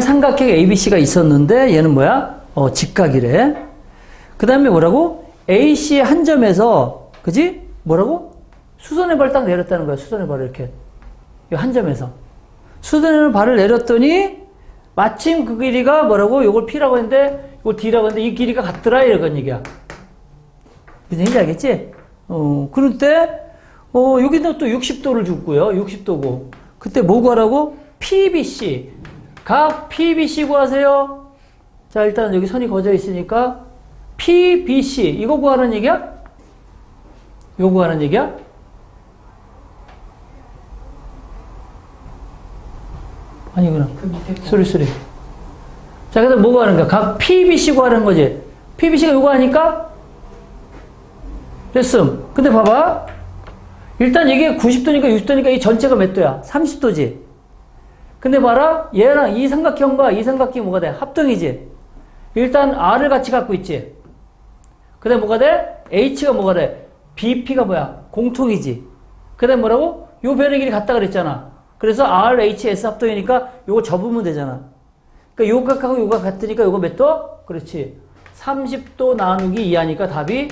삼각형 ABC가 있었는데 얘는 뭐야? 어, 직각이래. 그 다음에 뭐라고? AC의 한 점에서, 그지? 뭐라고? 수선의 발을 딱 내렸다는 거야. 수선의 발을 이렇게. 이한 점에서. 수선의 발을 내렸더니 마침 그 길이가 뭐라고? 요걸 P라고 했는데 이걸 D라고 했는데 이 길이가 같더라. 이런 얘기야. 무슨 얘기인지 알겠지? 어, 그럴 때, 어, 여기도 또 60도를 줬고요. 60도고. 그때 뭐 구하라고? PBC. 각 PBC 구하세요. 자, 일단 여기 선이 거져 있으니까 PBC. 이거 구하는 얘기야? 이거 구하는 얘기야? 아니구나. 그. 소리, 소리. 자, 그래서 뭐 구하는 거야? 각 PBC 구하는 거지. PBC가 요거 하니까 됐음. 근데 봐봐. 일단 이게 90도니까 60도니까 이 전체가 몇 도야? 30도지. 근데 봐라. 얘랑 이 삼각형과 이 삼각형이 뭐가 돼? 합동이지. 일단 R을 같이 갖고 있지. 그 다음에 뭐가 돼? H가 뭐가 돼? BP가 뭐야? 공통이지. 그 다음에 뭐라고? 요 변의 길이 같다 그랬잖아. 그래서 R, H, S 합동이니까 요거 접으면 되잖아. 그러니까 요 각하고 요각 같으니까 요거 몇 도? 그렇지. 30도 나누기 2하니까 답이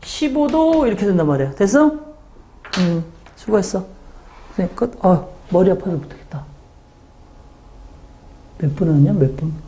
15도 이렇게 된단 말이야. 됐어? 음, 수고했어. 선생님 끝. 아, 머리 아파서 못하겠다. 몇분 하냐? 몇 분?